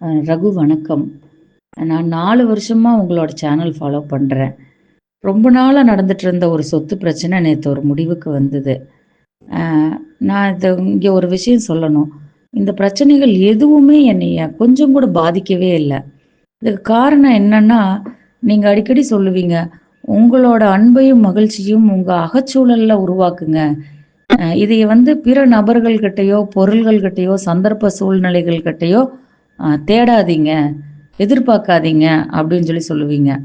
ரகு வணக்கம். நான் நாலு வருஷமாக உங்களோட சேனல் ஃபாலோ பண்ணுறேன் ரொம்ப நாளாக நடந்துட்டு இருந்த ஒரு சொத்து பிரச்சனை நேற்று ஒரு முடிவுக்கு வந்தது. நான் இது இங்கே ஒரு விஷயம் சொல்லணும். இந்த பிரச்சனைகள் எதுவுமே என்னைய கொஞ்சம் கூட பாதிக்கவே இல்லை இதுக்கு காரணம் என்னன்னா, நீங்கள் அடிக்கடி சொல்லுவீங்க, "உங்களோட அன்பையும், மகிழ்ச்சியும் உங்கள் அகச்சூழலில் உருவாக்குங்க. இதை வந்து பிற நபர்கள்கிட்டயோ பொருள்கள்கிட்டயோ சந்தர்ப்ப சூழ்நிலைகள்கிட்டயோ தேடாதீங்க. எதிர்பார்க்காதீங்க." அப்படின்னு சொல்லி சொல்லுவீங்க.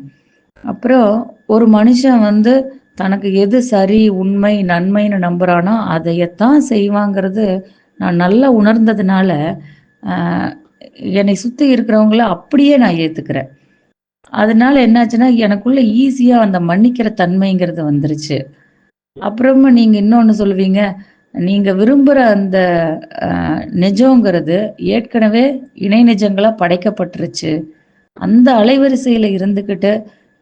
அப்புறம் ஒரு மனுஷன் வந்து தனக்கு எது சரி, உண்மை, நன்மைன்னு நம்புறானோ, அதையத்தான் செய்வாங்கிறது நான் நல்லா உணர்ந்ததுனால, என்னை சுத்தி இருக்கிறவங்கள அப்படியே நான் ஏத்துக்கிறேன். அதனால என்னாச்சுன்னா, எனக்குள்ள ஈஸியா அந்த மன்னிக்கிற தன்மைங்கிறது வந்துருச்சு. அப்புறமா நீங்க இன்னொன்னு சொல்லுவீங்க, "நீங்க விரும்புகிற அந்த நிஜங்கிறது ஏற்கனவே இணை நிஜங்களா படைக்கப்பட்டுருச்சு. அந்த அலைவரிசையில இருந்துக்கிட்டு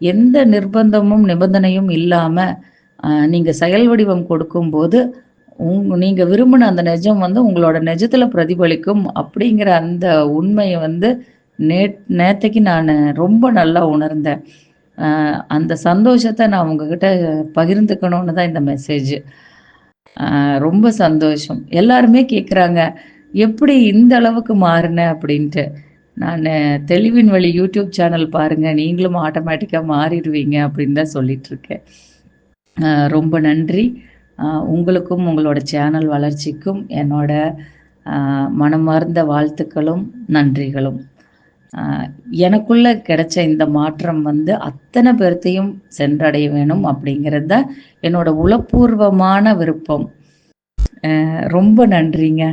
எந்த நிர்பந்தமும், நிபந்தனையும் இல்லாம நீங்கள் நீங்க செயல் வடிவம் கொடுக்கும்போது, உங் நீங்க விரும்பின அந்த நிஜம் வந்து உங்களோட நிஜத்துல பிரதிபலிக்கும்." அப்படிங்கிற அந்த உண்மையை வந்து நே நேத்தைக்கு நான் ரொம்ப நல்லா உணர்ந்தேன். அந்த சந்தோஷத்தை நான் உங்ககிட்ட பகிர்ந்துக்கணும்னு தான் இந்த மெசேஜ். ரொம்ப சந்தோஷம். எல்லாருமே கேட்குறாங்க, "எப்படி இந்த அளவுக்கு மாறின அப்படின்ட்டு. நான் தெளிவின் வழி யூடியூப் சேனல் பாருங்கள் நீங்களும் ஆட்டோமேட்டிக்காக மாறிடுவீங்க அப்படின்னு தான் சொல்லிட்டுருக்கேன். ரொம்ப நன்றி. உங்களுக்கும் உங்களோட சேனல் வளர்ச்சிக்கும் என்னோட மனமார்ந்த வாழ்த்துக்களும், நன்றிகளும். எனக்குள்ள கிடைச்ச இந்த மாற்றம் வந்து அத்தனை பேர்த்தையும் சென்றடைய வேணும் அப்படிங்கிறத என்னோட உளப்பூர்வமான விருப்பம். ரொம்ப நன்றிங்க.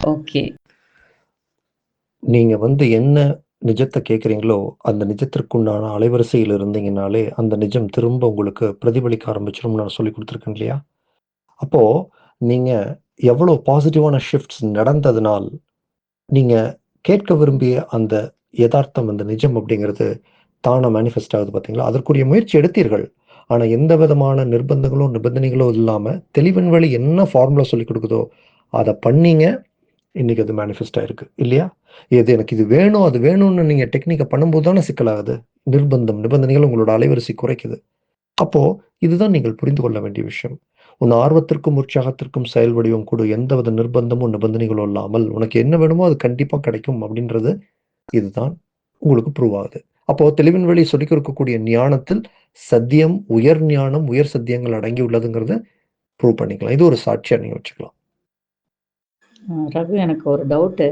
ஓகே. நீங்க வந்து என்ன நிஜத்தை கேட்குறீங்களோ அந்த நிஜத்திற்குண்டான அலைவரிசையில் இருந்தீங்கனாலே, அந்த நிஜம் திரும்ப உங்களுக்கு பிரதிபலிக்க ஆரம்பிச்சிடும் நான் சொல்லிக் கொடுத்துருக்கேன் இல்லையா? அப்போ நீங்க எவ்வளோ பாசிட்டிவான ஷிஃப்ட்ஸ் நடந்ததுனால், நீங்க கேட்க விரும்பிய அந்த எதார்த்தம், அந்த நிஜம் அப்படிங்கிறது தானாக மேனிஃபெஸ்ட் ஆகுது பார்த்தீங்களா? அதற்குரிய முயற்சி எடுத்தீர்கள். ஆனால் எந்த விதமான நிர்பந்தங்களோ, நிபந்தனைகளோ இல்லாமல் தெளிவின் வழி என்ன ஃபார்முலா சொல்லிக் கொடுக்குதோ அதை பண்ணீங்க. இன்றைக்கி அது மேனிஃபெஸ்ட் ஆயிருக்கு. இல்லையா? எது எனக்கு இது வேணும், அது வேணும்னு நீங்கள் டெக்னிக்கை பண்ணும்போது தானே சிக்கலாகுது. நிர்பந்தம், நிபந்தனைகள் உங்களோட அலைவரிசை குறைக்குது. அப்போது இதுதான் நீங்கள் புரிந்து கொள்ள வேண்டிய விஷயம். உன் ஆர்வத்திற்கும், உற்சாகத்திற்கும் செயல் வடிவம் எந்த எந்தவித நிர்பந்தமும், நிபந்தனைகளும் இல்லாமல் உனக்கு என்ன வேணுமோ அது கண்டிப்பாக கிடைக்கும் அப்படின்றது, இதுதான் உங்களுக்கு ப்ரூவ் ஆகுது. அப்போ தெளிவின் வழி சொல்லிக் கொடுக்கக்கூடிய ஞானத்தில் சத்தியம், உயர் ஞானம், உயர் சத்தியங்கள் அடங்கி உள்ளதுங்கிறத ப்ரூவ் பண்ணிக்கலாம். இது ஒரு சாட்சியா நீங்க வச்சுக்கலாம். ரகு எனக்கு ஒரு டவுட்டு.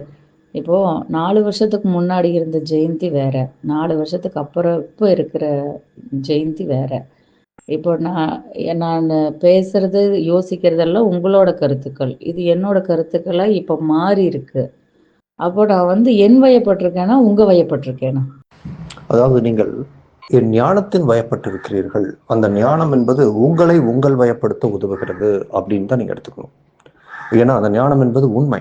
இப்போ நாலு வருஷத்துக்கு முன்னாடி இருந்த ஜெயந்தி வேற. நாலு வருஷத்துக்கு அப்புறம் இப்போ இருக்கிற ஜெயந்தி வேற. இப்போ நான் நான் பேசுறது, யோசிக்கிறதெல்லாம் உங்களோட கருத்துக்கள். இது என்னோட கருத்துக்களாக இப்போ மாறி இருக்கு. அப்போ நான் வந்து என் வயப்பட்டிருக்கேனா உங்க வயப்பட்டிருக்கேனா அதாவது நீங்கள் என் ஞானத்தின் வயப்பட்டிருக்கிறீர்கள். அந்த ஞானம் என்பது உங்களை உங்கள் வயப்படுத்த உதவுகிறது அப்படின்னு தான் நீங்க எடுத்துக்கணும். ஏன்னா, அந்த ஞானம் என்பது உண்மை.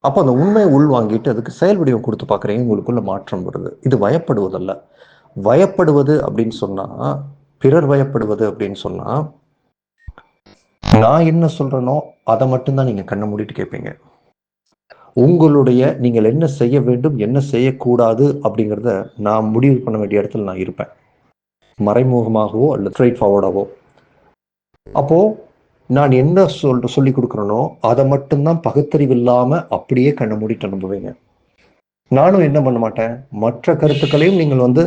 அப்போ அந்த உண்மையை உள்வாங்கிட்டு அதுக்கு செயல் வடிவம் கொடுத்து பார்க்குறீங்க. உங்களுக்குள்ள மாற்றம் வருது. இது வயப்படுவதல்ல. வயப்படுவது அப்படின்னு சொன்னா, பிறர் வயப்படுவது அப்படின்னு சொன்னா, நான் என்ன சொல்றேனோ, அதை மட்டும்தான் நீங்கள் நீங்க கண்ண மூடிட்டு கேட்பீங்க. உங்களுடைய நீங்கள் என்ன செய்ய வேண்டும், என்ன செய்யக்கூடாது அப்படிங்கிறத நான் முடிவு பண்ண வேண்டிய இடத்துல நான் இருப்பேன். மறைமுகமாகவோ அல்லது ஸ்ட்ரைட் ஃபார்வர்டாகவோ அப்போ நான் என்ன சொல் சொல்லிக் கொடுக்குறேனோ அதை மட்டும்தான் பகுத்தறிவு இல்லாமல் அப்படியே கண்ண மூடிட்டு அனுப்புவீங்க நானும் என்ன பண்ண மாட்டேன், மற்ற கருத்துக்களையும் நீங்கள் வந்து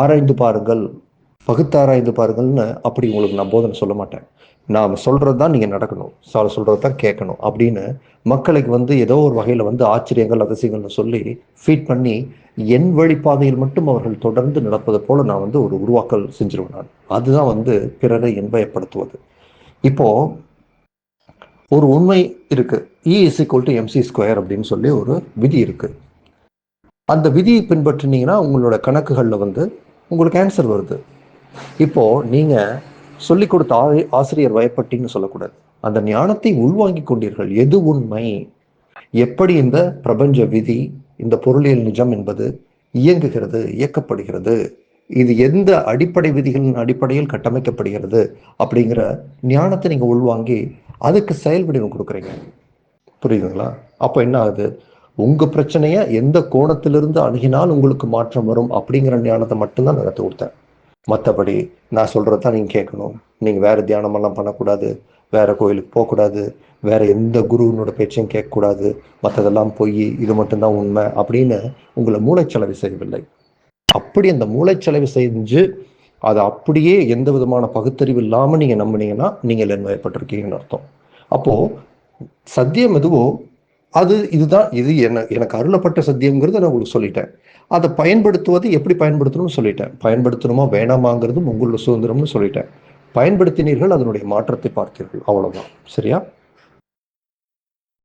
ஆராய்ந்து பாருங்கள், பகுத்தாராய்ந்து பாருங்கள்னு அப்படி உங்களுக்கு நான் போதனை சொல்ல மாட்டேன். நாம் சொல்கிறது தான் நீங்கள் நடக்கணும். சார் சொல்கிறது தான் கேட்கணும் அப்படின்னு மக்களுக்கு வந்து ஏதோ ஒரு வகையில் வந்து ஆச்சரியங்கள், அதிசயங்கள்னு சொல்லி ஃபீட் பண்ணி, என் வழிப்பாதையில் மட்டும் அவர்கள் தொடர்ந்து நடப்பது போல் நான் வந்து ஒரு உருவாக்கல் செஞ்சுருவேன் நான். அதுதான் வந்து பிறரை இன்பயப்படுத்துவது இப்போது ஒரு உண்மை இருக்குது E is equal to MC square அப்படின்னு சொல்லி ஒரு விதி இருக்குது அந்த விதியை பின்பற்றினீங்கன்னா, உங்களோட கணக்குகளில் வந்து உங்களுக்கு ஆன்சர் வருது. இப்போ நீங்கள் சொல்லிக் கொடுத்த ஆசிரியர் வயப்பட்டீங்கன்னு சொல்லக்கூடாது. அந்த ஞானத்தை உள்வாங்கி கொண்டீர்கள். எது உண்மை? எப்படி இந்த பிரபஞ்ச விதி, இந்த பொருளியல் நிஜம் என்பது இயங்குகிறது, இயக்கப்படுகிறது? இது எந்த அடிப்படை விதிகளின் அடிப்படையில் கட்டமைக்கப்படுகிறது? அப்படிங்கிற ஞானத்தை நீங்கள் உள்வாங்கி, அதுக்கு செயல் வடிவம் புரியுதுங்களா? அப்போ என்ன ஆகுது? உங்கள் பிரச்சனையை எந்த கோணத்திலிருந்து அணுகினால் உங்களுக்கு மாற்றம் வரும் அப்படிங்கிற ஞானத்தை மட்டும்தான் நான் கற்றுக் கொடுத்தேன் மற்றபடி நான் சொல்கிறது தான் நீங்கள் கேட்கணும். நீங்கள் வேறு தியானமெல்லாம் பண்ணக்கூடாது. வேற கோயிலுக்கு போகக்கூடாது. வேற எந்த குருவினோட பேச்சையும் கேட்கக்கூடாது. மற்றதெல்லாம் போய் இது மட்டும்தான் உண்மை அப்படின்னு உங்களை மூளைச்சலவை செய்யவில்லை. அப்படி அந்த மூளைச்சலவை செஞ்சு அதை அப்படியே எந்த விதமான பகுத்தறிவு இல்லாமல் நீங்கள் நம்புனீங்கன்னா நீங்கள் வயப்பட்டிருக்கீங்கன்னு அர்த்தம். அப்போது சத்தியம் எதுவோ அது இதுதான் இது என்ன எனக்கு அருளப்பட்ட சத்தியங்கிறது நான் உங்களுக்கு சொல்லிட்டேன். அதை பயன்படுத்துவது எப்படி பயன்படுத்தணும்னு சொல்லிட்டேன். பயன்படுத்தணுமா வேணாமாங்கிறதும் உங்களோட சுதந்திரம்னு சொல்லிட்டேன். பயன்படுத்தினீர்கள் அதனுடைய மாற்றத்தை பார்த்தீர்கள் அவ்வளவுதான். சரியா?